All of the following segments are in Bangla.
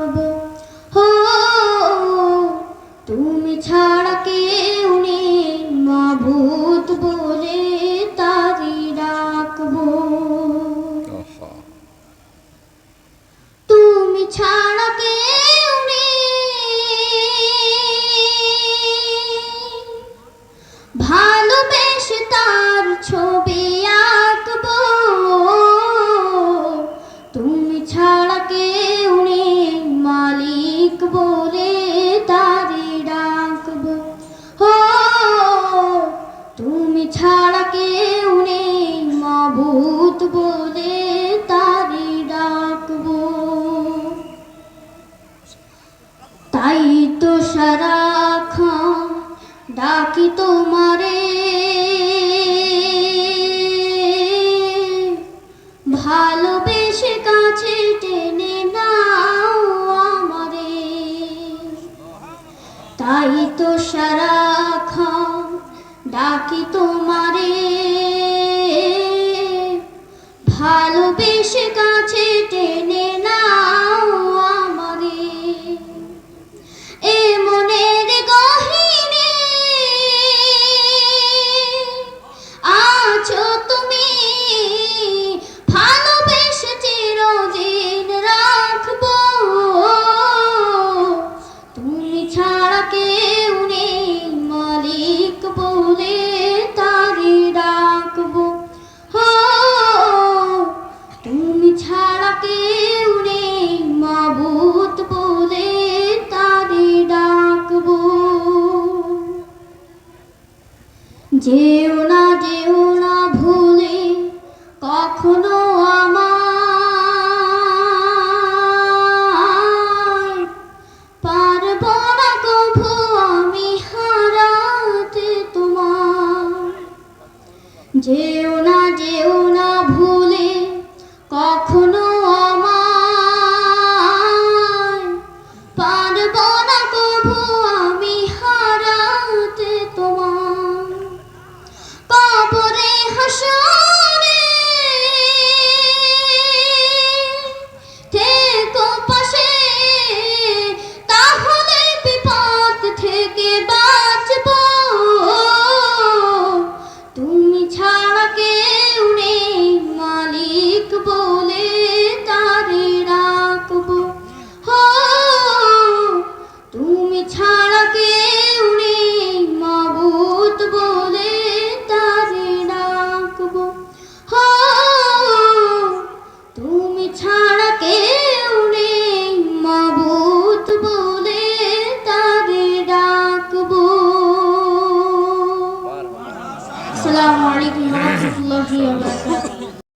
ডাকবো হো তুমি ছাড়া কেউ নেই মাবুত বলে তারি ডাকবো। তুমি ছাড়া কেউ নেই। ভালোবেসে তার ছবি আঁকবো। তুমি ডাকি তোমারে। ভালোবেসে কাছে টেনে নাও আমারে। তাই তো সারা খাও ডাকি তোমারে। Девушка. তুমি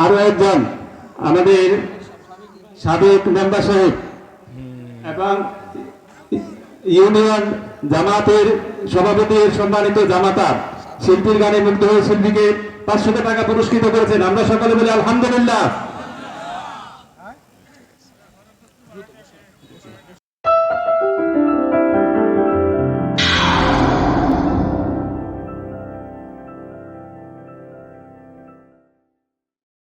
আরও একজন, আমাদের সাবেক মেম্বার সাহেব এবং ইউনিয়ন জামাতের সভাপতির সম্মানিত জামাতা শিল্পীর গানে মুগ্ধ হয়ে শিল্পীকে পাঁচশো টাকা পুরস্কৃত করেছেন। আমরা সকলে বলি আলহামদুলিল্লাহ।